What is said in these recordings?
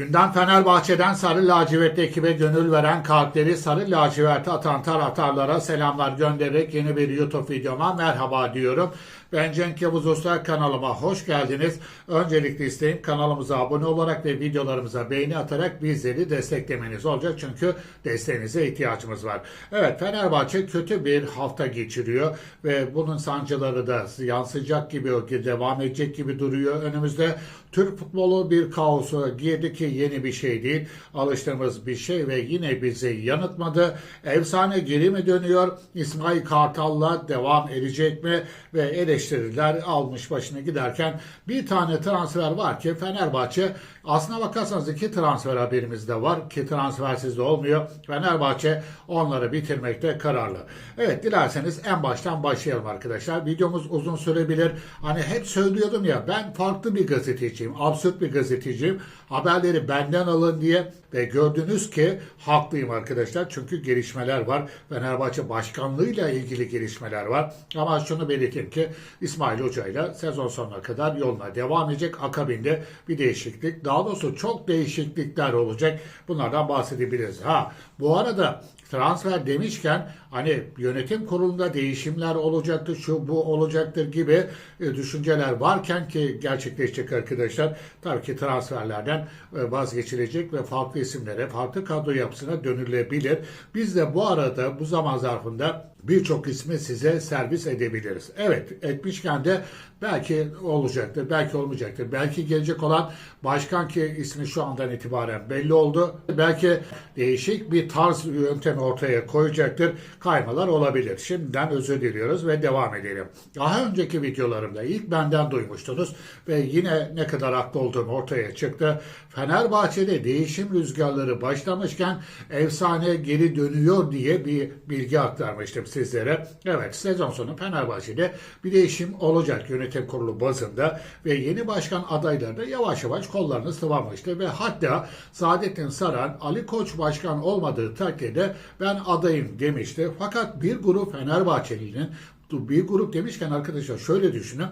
Gündem Fenerbahçe'den Sarı Lacivert ekibe gönül veren kalpleri Sarı Lacivert'e atan taraftarlara selamlar göndererek yeni bir YouTube videoma merhaba diyorum. Ben Cenk Yavuz Usta kanalıma hoş geldiniz. Öncelikle isteğim kanalımıza abone olarak ve videolarımıza beğeni atarak bizleri desteklemeniz olacak. Çünkü desteğinize ihtiyacımız var. Evet Fenerbahçe kötü bir hafta geçiriyor ve bunun sancıları da yansıyacak gibi devam edecek gibi duruyor. Önümüzde Türk futbolu bir kaosa girdi ki yeni bir şey değil. Alıştığımız bir şey ve yine bizi yanıtmadı. Efsane geri mi dönüyor? İsmail Kartal'la devam edecek mi? Ve eleştiriler almış başına giderken bir tane transfer var ki Fenerbahçe aslına bakarsanız iki transfer haberimiz de var ki transfersiz de olmuyor. Fenerbahçe onları bitirmekte kararlı. Evet dilerseniz en baştan başlayalım arkadaşlar. Videomuz uzun sürebilir. Hani hep söylüyordum ya ben farklı bir gazeteciyim. Absürt bir gazeteciyim. Haberleri benden alın diye ve gördünüz ki haklıyım arkadaşlar. Çünkü gelişmeler var. Fenerbahçe başkanlığıyla ilgili gelişmeler var. Ama şunu belirteyim ki İsmail Hoca ile sezon sonuna kadar yoluna devam edecek. Akabinde bir değişiklik. Daha doğrusu çok değişiklikler olacak. Bunlardan bahsedebiliriz. Ha bu arada transfer demişken hani yönetim kurulunda değişimler olacaktır, şu bu olacaktır gibi e, düşünceler varken ki gerçekleşecek arkadaşlar. Tabii ki transferlerden e, vazgeçilecek ve farklı isimlere, farklı kadro yapısına dönülebilir. Biz de bu arada bu zaman zarfında birçok ismi size servis edebiliriz. Evet etmişken de belki olacaktır, belki olmayacaktır. Belki gelecek olan başkan ki ismi şu andan itibaren belli oldu. Belki değişik bir tarz yöntemi ortaya koyacaktır. Kaymalar olabilir. Şimdiden özür diliyoruz ve devam edelim. Daha önceki videolarımda ilk benden duymuştunuz ve yine ne kadar haklı olduğum ortaya çıktı. Fenerbahçe'de değişim rüzgarları başlamışken efsane geri dönüyor diye bir bilgi aktarmıştım sizlere. Evet sezon sonu Fenerbahçe'de bir değişim olacak yönetim kurulu bazında ve yeni başkan adayları da yavaş yavaş kollarını sıvamıştı ve hatta Saadettin Saran Ali Koç başkan olmadığı takdirde ben adayım demişti. Fakat bir grup Fenerbahçeli'nin bir grup demişken arkadaşlar şöyle düşünün.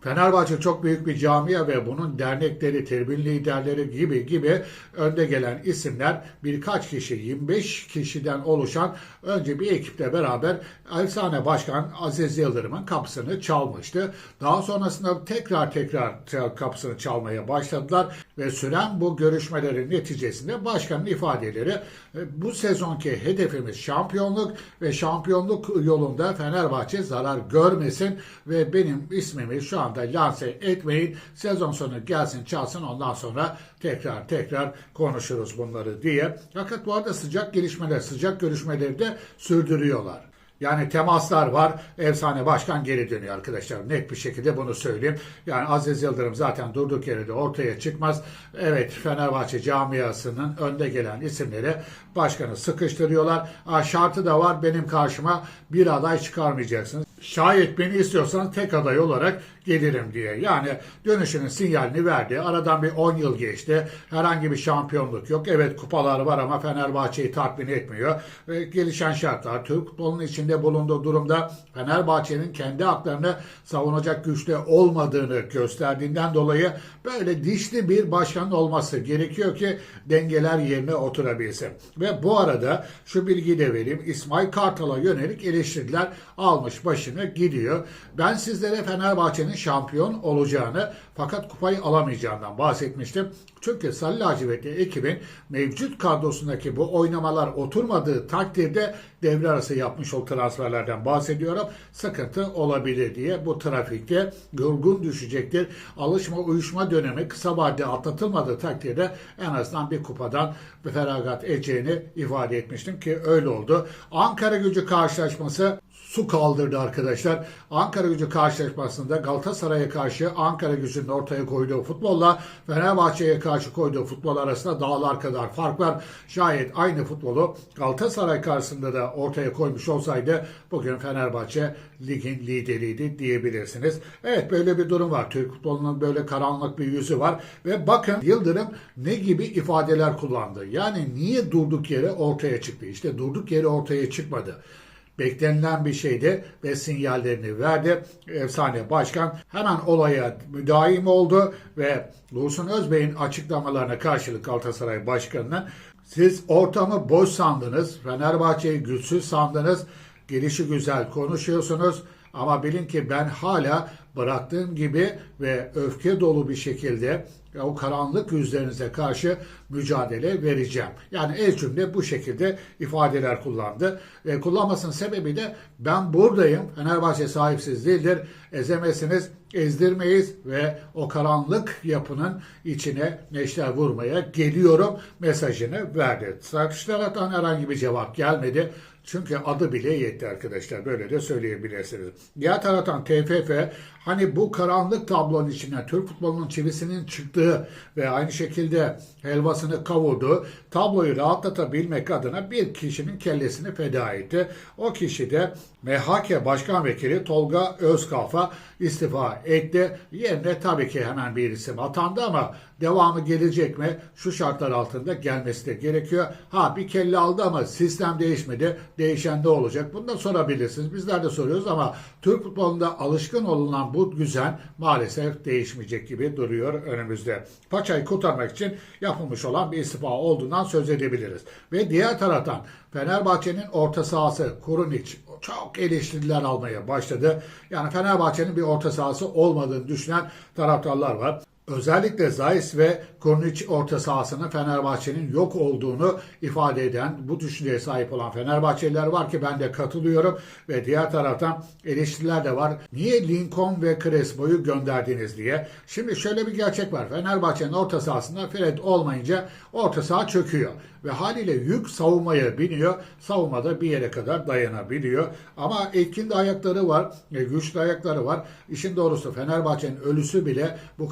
Fenerbahçe çok büyük bir camia ve bunun dernekleri, tribün liderleri gibi gibi önde gelen isimler birkaç kişi, 25 kişiden oluşan önce bir ekiple beraber efsane başkan Aziz Yıldırım'ın kapısını çalmıştı. Daha sonrasında tekrar tekrar kapısını çalmaya başladılar ve süren bu görüşmelerin neticesinde başkanın ifadeleri e, bu sezonki hedefimiz şampiyonluk ve şampiyonluk yolunda Fenerbahçe zarar görmesin ve benim ismimi şu anda lanse etmeyin. Sezon sonu gelsin çalsın ondan sonra tekrar tekrar konuşuruz bunları diye. Fakat bu arada sıcak gelişmeler, sıcak görüşmeleri de sürdürüyorlar. Yani temaslar var. Efsane başkan geri dönüyor arkadaşlar. Net bir şekilde bunu söyleyeyim. Yani Aziz Yıldırım zaten durduk yere de ortaya çıkmaz. Evet Fenerbahçe camiasının önde gelen isimleri başkanı sıkıştırıyorlar. Ha, şartı da var benim karşıma bir aday çıkarmayacaksınız. Şayet beni istiyorsanız tek aday olarak gelirim diye. Yani dönüşünün sinyalini verdi. Aradan bir 10 yıl geçti. Herhangi bir şampiyonluk yok. Evet kupalar var ama Fenerbahçe'yi tatmin etmiyor. Ve gelişen şartlar Türk futbolunun içinde bulunduğu durumda Fenerbahçe'nin kendi haklarını savunacak güçte olmadığını gösterdiğinden dolayı böyle dişli bir başkanın olması gerekiyor ki dengeler yerine oturabilsin. Ve bu arada şu bilgiyi de vereyim. İsmail Kartal'a yönelik eleştiriler almış başını gidiyor. Ben sizlere Fenerbahçe'nin şampiyon olacağını fakat kupayı alamayacağından bahsetmiştim. Çünkü Sarı Lacivertli ekibin mevcut kadrosundaki bu oynamalar oturmadığı takdirde devre arası yapmış o transferlerden bahsediyorum. Sıkıntı olabilir diye bu trafikte yorgun düşecektir. Alışma uyuşma dönemi kısa vadede atlatılmadığı takdirde en azından bir kupadan bir feragat edeceğini ifade etmiştim ki öyle oldu. Ankara gücü karşılaşması su kaldırdı arkadaşlar. Ankara gücü karşılaşmasında Galatasaray'a karşı Ankara gücünün ortaya koyduğu futbolla Fenerbahçe'ye karşı koyduğu futbol arasında dağlar kadar fark var. Şayet aynı futbolu Galatasaray karşısında da ortaya koymuş olsaydı bugün Fenerbahçe ligin lideriydi diyebilirsiniz. Evet böyle bir durum var. Türk futbolunun böyle karanlık bir yüzü var ve bakın Yıldırım ne gibi ifadeler kullandı. Yani niye durduk yere ortaya çıktı? İşte durduk yere ortaya çıkmadı. Beklenilen bir şeydi ve sinyallerini verdi. Efsane başkan hemen olaya müdahim oldu ve Dursun Özbey'in açıklamalarına karşılık Galatasaray Başkanı'nın siz ortamı boş sandınız, Fenerbahçe'yi güçsüz sandınız, gelişi güzel konuşuyorsunuz ama bilin ki ben hala bıraktığım gibi ve öfke dolu bir şekilde o karanlık yüzlerinize karşı mücadele vereceğim. Yani el cümle bu şekilde ifadeler kullandı. E, kullanmasının sebebi de ben buradayım. Fenerbahçe sahipsiz değildir. Ezemezsiniz, ezdirmeyiz ve o karanlık yapının içine neşter vurmaya geliyorum mesajını verdi. Tartışmalardan herhangi bir cevap gelmedi. Çünkü adı bile yetti arkadaşlar. Böyle de söyleyebilirsiniz. Diğer taraftan TFF hani bu karanlık tablonun içine Türk futbolunun çivisinin çıktığı ve aynı şekilde helvasını kavurduğu tabloyu rahatlatabilmek adına bir kişinin kellesini feda etti. O kişi de MHK Başkan Vekili Tolga Özkalfa istifa etti. Yerine tabii ki hemen bir isim atandı ama devamı gelecek mi? Şu şartlar altında gelmesi de gerekiyor. Ha bir kelle aldı ama sistem değişmedi. Değişen de olacak. Bunu da sorabilirsiniz. Bizler de soruyoruz ama Türk futbolunda alışkın olunan bu düzen maalesef değişmeyecek gibi duruyor önümüzde. Paçayı kurtarmak için yapılmış olan bir istifa olduğundan söz edebiliriz. Ve diğer taraftan Fenerbahçe'nin orta sahası Kurunic çok eleştiriler almaya başladı. Yani Fenerbahçe'nin bir orta sahası olmadığını düşünen taraftarlar var. Özellikle Zayis ve Korniç orta sahasının Fenerbahçe'nin yok olduğunu ifade eden, bu düşünceye sahip olan Fenerbahçeliler var ki ben de katılıyorum ve diğer taraftan eleştiriler de var. Niye Lincoln ve Crespo'yu gönderdiniz diye. Şimdi şöyle bir gerçek var. Fenerbahçe'nin orta sahasında Fred olmayınca orta saha çöküyor ve haliyle yük savunmaya biniyor. Savunmada bir yere kadar dayanabiliyor. Ama etkin de ayakları var, e, güçlü ayakları var. İşin doğrusu Fenerbahçe'nin ölüsü bile bu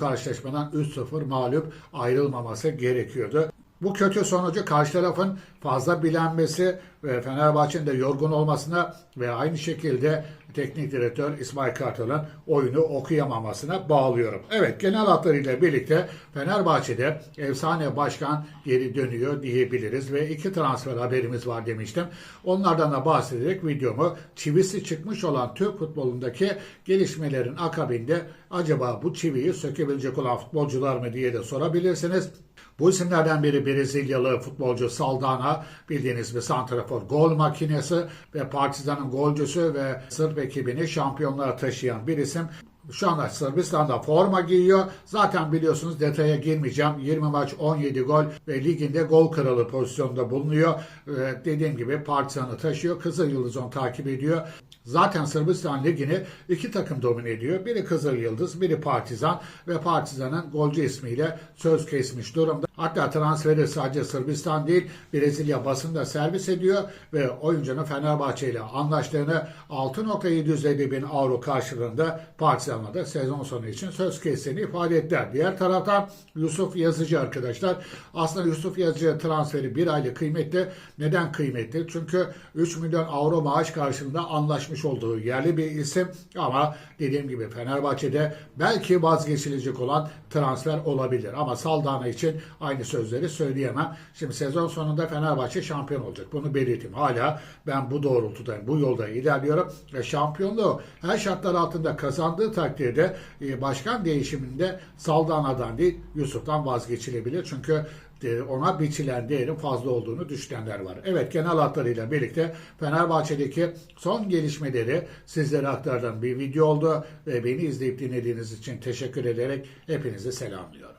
karşılaşmadan 3-0 mağlup ayrılmaması gerekiyordu. Bu kötü sonucu karşı tarafın fazla bilenmesi ve Fenerbahçe'nin de yorgun olmasına ve aynı şekilde teknik direktör İsmail Kartal'ın oyunu okuyamamasına bağlıyorum. Evet genel hatlarıyla birlikte Fenerbahçe'de efsane başkan geri dönüyor diyebiliriz ve iki transfer haberimiz var demiştim. Onlardan da bahsederek videomu çivisi çıkmış olan Türk futbolundaki gelişmelerin akabinde acaba bu çiviyi sökebilecek olan futbolcular mı diye de sorabilirsiniz. Bu isimlerden biri Brezilyalı futbolcu Saldana, bildiğiniz bir santrafor gol makinesi ve Partizan'ın golcüsü ve Sırp ekibini şampiyonluğa taşıyan bir isim. Şu anda Sırbistan'da forma giyiyor. Zaten biliyorsunuz detaya girmeyeceğim. 20 maç 17 gol ve liginde gol kralı pozisyonda bulunuyor. Ee, dediğim gibi Partizan'ı taşıyor. Kızıl Yıldız onu takip ediyor. Zaten Sırbistan Ligi'ni iki takım domine ediyor. Biri Kızıl Yıldız, biri Partizan ve Partizan'ın golcü ismiyle söz kesmiş durumda. Hatta transferi sadece Sırbistan değil Brezilya basında servis ediyor ve oyuncunun Fenerbahçe ile anlaştığını 6.750 bin avro karşılığında Partizan'la sezon sonu için söz kestiğini ifade ettiler. Diğer taraftan Yusuf Yazıcı arkadaşlar. Aslında Yusuf Yazıcı transferi bir aylık kıymetli. Neden kıymetli? Çünkü 3 milyon avro maaş karşılığında anlaşmış olduğu yerli bir isim ama dediğim gibi Fenerbahçe'de belki vazgeçilecek olan transfer olabilir. Ama Saldana için aynı sözleri söyleyemem. Şimdi sezon sonunda Fenerbahçe şampiyon olacak. Bunu belirteyim. Hala ben bu doğrultudayım. Bu yolda ilerliyorum. Ve şampiyonluğu her şartlar altında kazandığı takdirde e, başkan değişiminde Saldana'dan değil Yusuf'tan vazgeçilebilir. Çünkü e, ona biçilen değerin fazla olduğunu düşünenler var. Evet genel hatlarıyla birlikte Fenerbahçe'deki son gelişmeleri sizlere aktardığım bir video oldu beni izleyip dinlediğiniz için teşekkür ederek hepinizi selamlıyorum.